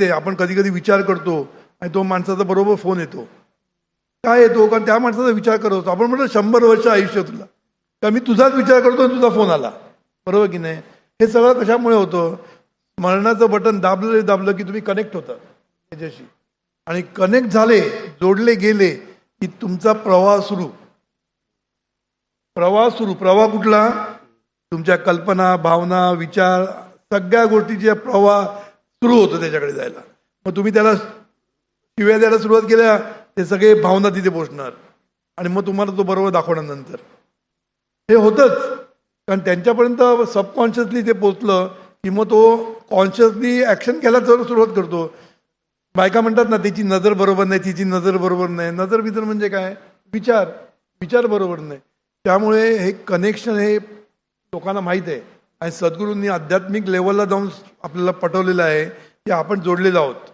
ते आपण कधी कधी विचार करतो आणि तो माणसाचा बरोबर फोन येतो. काय येतो? कारण त्या माणसाचा विचार करत होतो. आपण म्हणतो शंभर वर्ष आयुष्य तुला. तर मी तुझाच विचार करतो आणि तुझा फोन आला? बरोबर की नाही? हे सगळं कशामुळे होतं? स्मरणाचं बटन दाबलं दाबलं की तुम्ही कनेक्ट होता त्याच्याशी. आणि कनेक्ट झाले जोडले गेले की तुमचा प्रवाह सुरू. प्रवाह सुरू. प्रवाह कुठला? तुमच्या कल्पना भावना विचार सगळ्या गोष्टीचे प्रवाह सुरू होतो त्याच्याकडे जायला. मग तुम्ही त्याला शिव्या द्यायला सुरुवात केल्या ते सगळे भावना तिथे पोचणार. आणि मग तुम्हाला तो बरोबर दाखवणार नंतर हे होतंच. कारण त्यांच्यापर्यंत सबकॉन्शियसली ते पोचलं की मग तो कॉन्शियसली ॲक्शन घ्यायला तर सुरुवात करतो. बायका म्हणतात ना तिची नजर बरोबर नाही तिची नजर बरोबर नाही. नजर बिजर म्हणजे काय? विचार. विचार बरोबर नाही. त्यामुळे हे कनेक्शन हे लोकांना माहीत आहे. आणि सद्गुरूंनी आध्यात्मिक लेवलला जाऊन आपल्याला पटवलेलं आहे की आपण जोडलेलो आहोत.